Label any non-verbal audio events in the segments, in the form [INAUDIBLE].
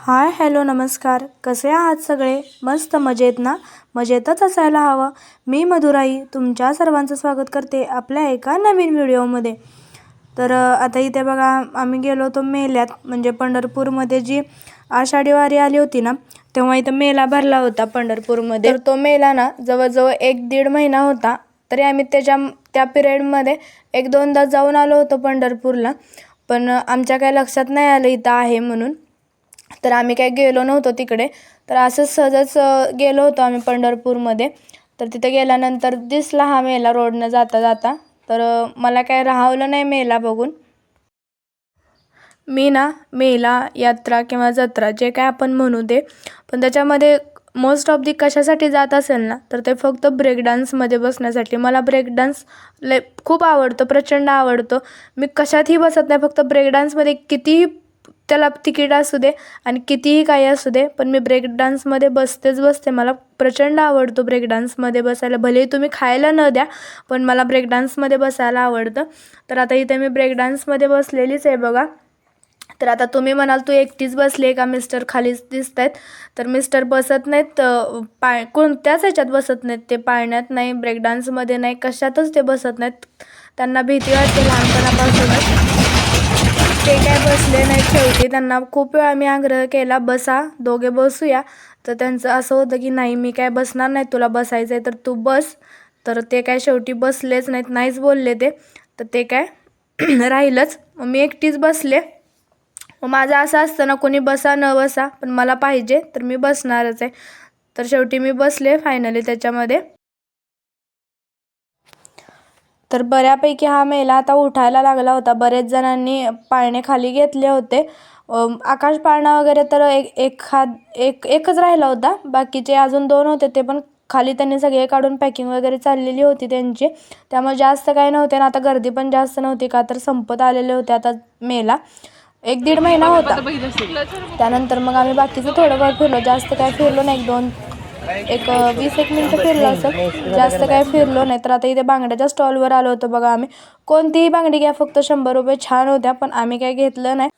Hi hello नमस्कार. कसे आहात सगळे? मस्त मजेत ना? मजेतच असायला हवं. मी मधुराई तुमच्या सर्वांचं स्वागत करते आपल्या एका नवीन व्हिडिओमध्ये. तर आता इथे बघा आम्ही गेलो होतो मेल्यात. म्हणजे पंढरपूरमध्ये जी आषाढी वारी आली होती ना तेव्हा इथं मेला भरला होता पंढरपूरमध्ये. तर तो मेला ना जवळजवळ एक दीड महिना होता. तरी आम्ही त्याच्या त्या पिरियडमध्ये एक दोनदा जाऊन आलो होतो पंढरपूरला. पण आमच्या काय लक्षात नाही आलं इथं आहे म्हणून. तर आम्ही काय गेलो नव्हतो तिकडे. तर असंच सहजच गेलो होतो आम्ही पंढरपूरमध्ये. तर तिथे गेल्यानंतर दिसला हा मेला रोडनं जाता जाता. तर मला काय राहावलं नाही मेला बघून. मी ना मेला यात्रा किंवा जत्रा जे काय आपण म्हणू दे पण त्याच्यामध्ये मोस्ट ऑफ दी कशासाठी जात असेल ना तर ते फक्त ब्रेक डान्समध्ये बसण्यासाठी. मला ब्रेक डान्स लय खूप आवडतो प्रचंड आवडतो. मी कशातही बसत नाही फक्त ब्रेक डान्समध्ये कितीही त्याला तिकीट असू दे आणि कितीही काही असू दे पण मी ब्रेक डान्समध्ये बसतेच बसते. मला प्रचंड आवडतो ब्रेक डान्समध्ये बसायला. भलेही तुम्ही खायला न द्या पण मला ब्रेक डान्समध्ये बसायला आवडतं. तर आता इथे मी ब्रेक डान्समध्ये बसलेलीच आहे बघा. तर आता तुम्ही म्हणाल तू एकटीच बसली आहे का? मिस्टर खालीच दिसत आहेत तर मिस्टर बसत नाहीत पाय कोणत्याच ह्याच्यात बसत नाहीत. ते पाळण्यात नाही ब्रेक डान्समध्ये नाही कशातच ते बसत नाहीत. त्यांना भीती वाटते लहानपणापासूनच. ते काय बसले नाही शेवटी त्यांना खूप वेळा मी आग्रह केला बसा दोघे बसूया. तर त्यांचं असं होतं की नाही मी काय बसणार नाही तुला बसायचं आहे तर तू बस. तर ते काय शेवटी बसलेच नाहीत नाहीच बोलले ते. तर ते काय [CLEARS THROAT] राहिलंच. मग मी एकटीच बसले. मग माझं असं असतं ना कोणी बसा न बसा पण मला पाहिजे तर मी बसणारच आहे. तर शेवटी मी बसले फायनली त्याच्यामध्ये. तर बऱ्यापैकी हा मेला आता उठायला लागला होता. बरेच जणांनी पाळणे खाली घेतले होते. आकाश पाळणा वगैरे तर एक एखाद एक एकच राहिला होता. बाकीचे अजून दोन होते. ते पण खाली त्यांनी सगळे काढून पॅकिंग वगैरे चाललेली होती त्यांची. त्यामुळे जास्त काही नव्हते ना आता गर्दी पण जास्त नव्हती का तर संपत आलेले होते आता मेला. एक दीड महिना होता. त्यानंतर मग आम्ही बाकीचं थोडंफार फिरलो. जास्त काय फिरलो नाही. एक दोन एक वीस एक मिनटं फिरलो असं. जास्त काय फिरलो नाही. तर आता इथे बांगड्याच्या स्टॉलवर आलो होतो बघा आम्ही. कोणतीही बांगडी घ्या फक्त शंभर रुपये छान होत्या पण आम्ही काय घेतलं नाही.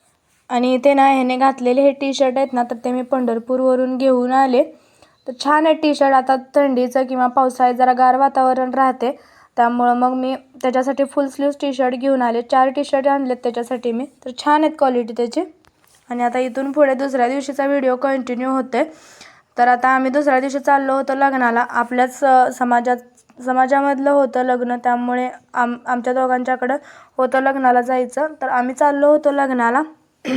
आणि इथे ना ह्याने घातलेले हे टी शर्ट आहेत ना तर ते मी पंढरपूरवरून घेऊन आले. तर छान आहे टी शर्ट आता थंडीचं किंवा पावसाळ्यात जरा गार वातावरण राहते. त्यामुळं मग मी त्याच्यासाठी फुल स्लीव्स टी शर्ट घेऊन आले. चार टी शर्ट आणलेत त्याच्यासाठी मी. तर छान आहेत क्वालिटी त्याची. आणि आता इथून पुढे दुसऱ्या दिवशीचा व्हिडिओ कंटिन्यू होते तर आता आम्ही दुसऱ्या दिवशी चाललो होतो लग्नाला. आपल्याच समाजात समाजामधलं होतं लग्न त्यामुळे आम आमच्या दोघांच्याकडं होतं लग्नाला जायचं. तर आम्ही चाललो होतो लग्नाला. [CLEARS THROAT]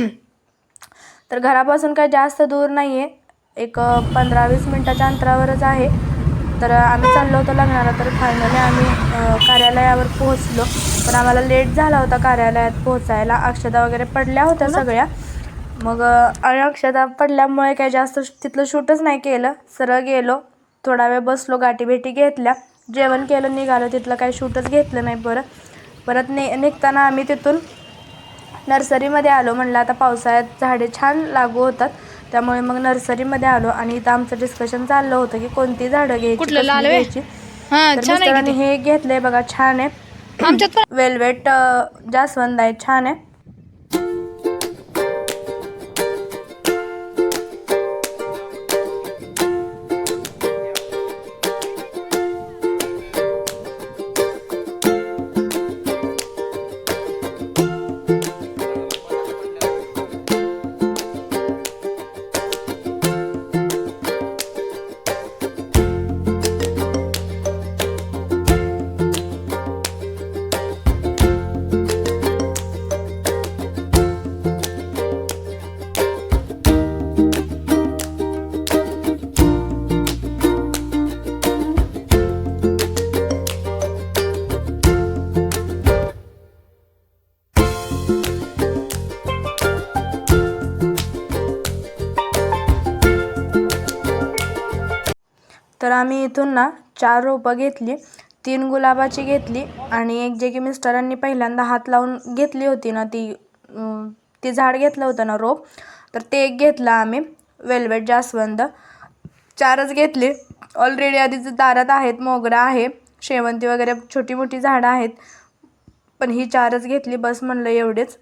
तर घरापासून काही जास्त दूर नाही आहे एक पंधरा वीस मिनटाच्या अंतरावरच आहे. तर आम्ही चाललो होतो लग्नाला. तर फायनली आम्ही कार्यालयावर पोहोचलो. पण आम्हाला लेट झाला होता कार्यालयात पोहोचायला. अक्षता वगैरे पडल्या होत्या सगळ्या. मग अक्षता पडल्यामुळे काही जास्त तिथलं शूटच नाही केलं. सरळ गेलो. थोडा वेळ बसलो गाठी भेटी घेतल्या. जेवण केलं निघालो. तिथलं काही शूटच घेतलं नाही परत परत नि निघताना आम्ही तिथून नर्सरीमध्ये आलो. म्हणलं आता पावसाळ्यात झाडे छान लागू होतात. त्यामुळे मग नर्सरीमध्ये आलो आणि इथं आमचं डिस्कशन चाललं होतं की कोणती झाडं घ्यायची कुठलं लाल? घ्यायची. हा तर छान आहे मिस्टरांनी हे घेतलंय बघा छान आहे. आमच्यात पण वेल्वेट जास्वंद आहे छान आहे. आम्ही इथून ना चार रोपं घेतली तीन गुलाबाची घेतली आणि एक जे की मिस्टरांनी पहिल्यांदा हात लावून घेतली होती ना ती ती झाड घेतलं होतं ना रोप तर ते एक घेतलं आम्ही वेल्वेट जास्वंद. चारच घेतले. ऑलरेडी आधीच दारात आहेत मोगरा आहे शेवंती वगैरे छोटी मोठी झाडं आहेत पण ही चारच घेतली बस म्हणलं एवढेच.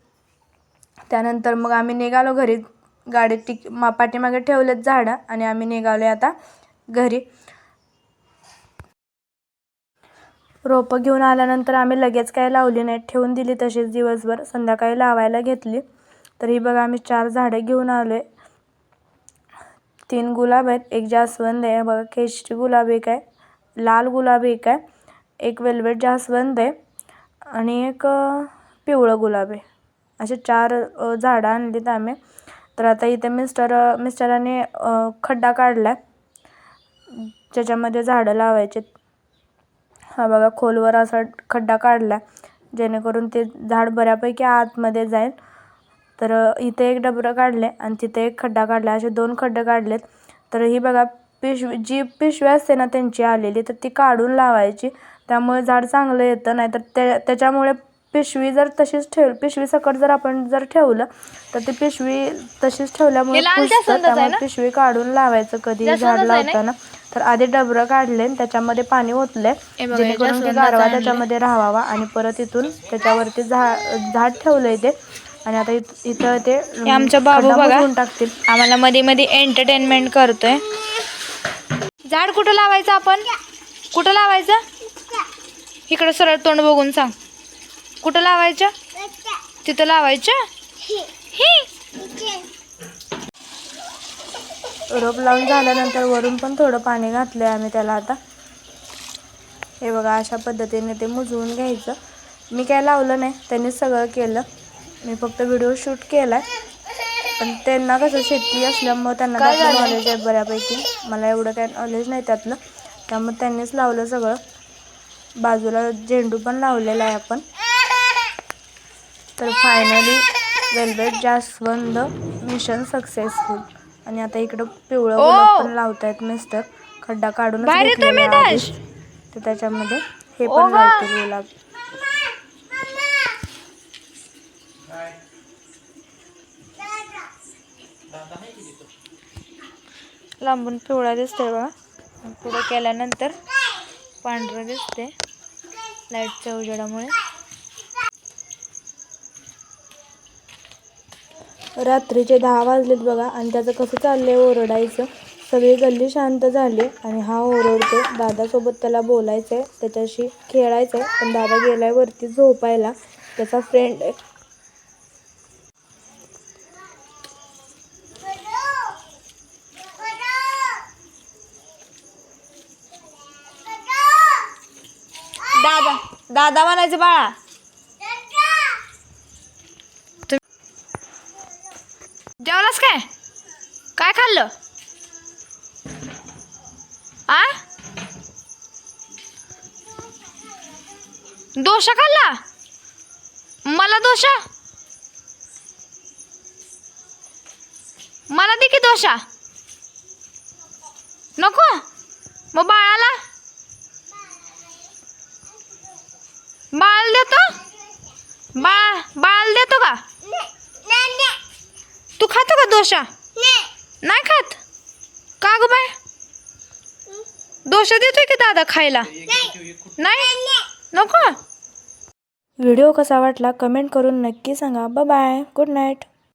त्यानंतर मग आम्ही निघालो घरी गाडीत टिक मा पाठीमागे ठेवलेत झाडं आणि आम्ही निघालो आता घरी. रोपं घेऊन आल्यानंतर आम्ही लगेच काय लावली नाही. ठेवून दिली तशीच दिवसभर. संध्याकाळी लावायला घेतली. तर ही बघा आम्ही चार झाडं घेऊन आलो आहे तीन गुलाब आहेत. एक जास्वंद आहे. बघा केशरी गुलाब एक आहे. लाल गुलाब एक आहे. एक वेल्वेट जास्वंद आहे. आणि एक पिवळं गुलाब आहे. असे चार झाडं आणलीत आम्ही. तर आता इथे मिस्टर मिस्टरांनी खड्डा काढला आहे ज्याच्यामध्ये झाडं लावायचे हा बघा खोलवर असा खड्डा काढला. जेणेकरून ते झाड बऱ्यापैकी आतमध्ये जाईल. तर इथे एक डबरं काढले आणि तिथे एक खड्डा काढला. असे दोन खड्डे काढलेत. तर ही बघा पिशवी जी पिशवी असते ना त्यांची आलेली तर ती काढून लावायची. त्यामुळे झाड चांगलं येतं. नाहीतर त्या त्याच्यामुळे पिशवी जर तशीच ठेव पिशवी सकट जर आपण जर ठेवलं तर ती पिशवी तशीच ठेवल्यामुळे त्यामुळे? पिशवी काढून लावायचं कधी झाड? लावताना. तर आधी डबरं काढले आणि त्याच्यामध्ये पाणी ओतले. हे बघा, हे जेणेकरून ते गारवा. त्याच्यामध्ये राहावा आणि परत इथून त्याच्यावरती झा झाड ठेवलंय ते. आणि आता इथ- इथं ते हे आमचा बाबू बघा. टाकतील. आम्हाला मध्ये मध्ये एंटरटेनमेंट करतोय. झाड कुठं लावायचं आपण? कुठं लावायचं? इकडं सरळ तोंड बघून सांग. कुठं लावायचं? तिथं लावायचं? ही. रोप लावून झाल्यानंतर वरून पण थोडं पाणी घातलंय आम्ही त्याला आता. हे बघा अशा पद्धतीने ते मुजवून घ्यायचं. मी काय लावलं नाही त्यांनीच सगळं केलं. मी फक्त व्हिडिओ शूट केलाय. पण त्यांना कसं शेती असल्यामुळं त्यांना काय त्यातलं? नॉलेज आहे बऱ्यापैकी. मला एवढं काय नॉलेज नाही त्यातलं. त्यामुळे त्यांनीच लावलं सगळं. बाजूला झेंडू पण लावलेला आहे आपण. तर फायनली वेलवेट जास्वंद मिशन सक्सेसफुल आणि आता इकडं पिवळं! गुलाब पण लावतायत मिस्टर खड्डा. दाश. तर त्याच्यामध्ये हे पण वा! लावतील गुलाब लांबून पिवळा दिसतोय बघा पुढं केल्यानंतर पांढरं दिसते लाईटच्या उजेडामुळे रात्रीचे दहा वाजलेत बघा आणि त्याचं कसं चाललंय ओरडायचं. सगळी गल्ली शांत झाली आणि हा ओरडतो दादासोबत त्याला बोलायचं आहे त्याच्याशी खेळायचं आहे पण दादा गेलाय वरती झोपायला. त्याचा फ्रेंड आहे. दादा दादा म्हणायचं बाळा तु- जेवलास काय? काय खाल्लं? आ? दोशा खाल्ला? मला दोशा? मला दे की दोशा. नको? मग बाळाला? बाळ देतो? बाळ बाळ देतो का? दोशा नाही. खात? का ग बाय दोशा देतोय की दादा खायला? नाही? नको? व्हिडिओ कसा वाटला कमेंट करून नक्की सांगा. Bye good night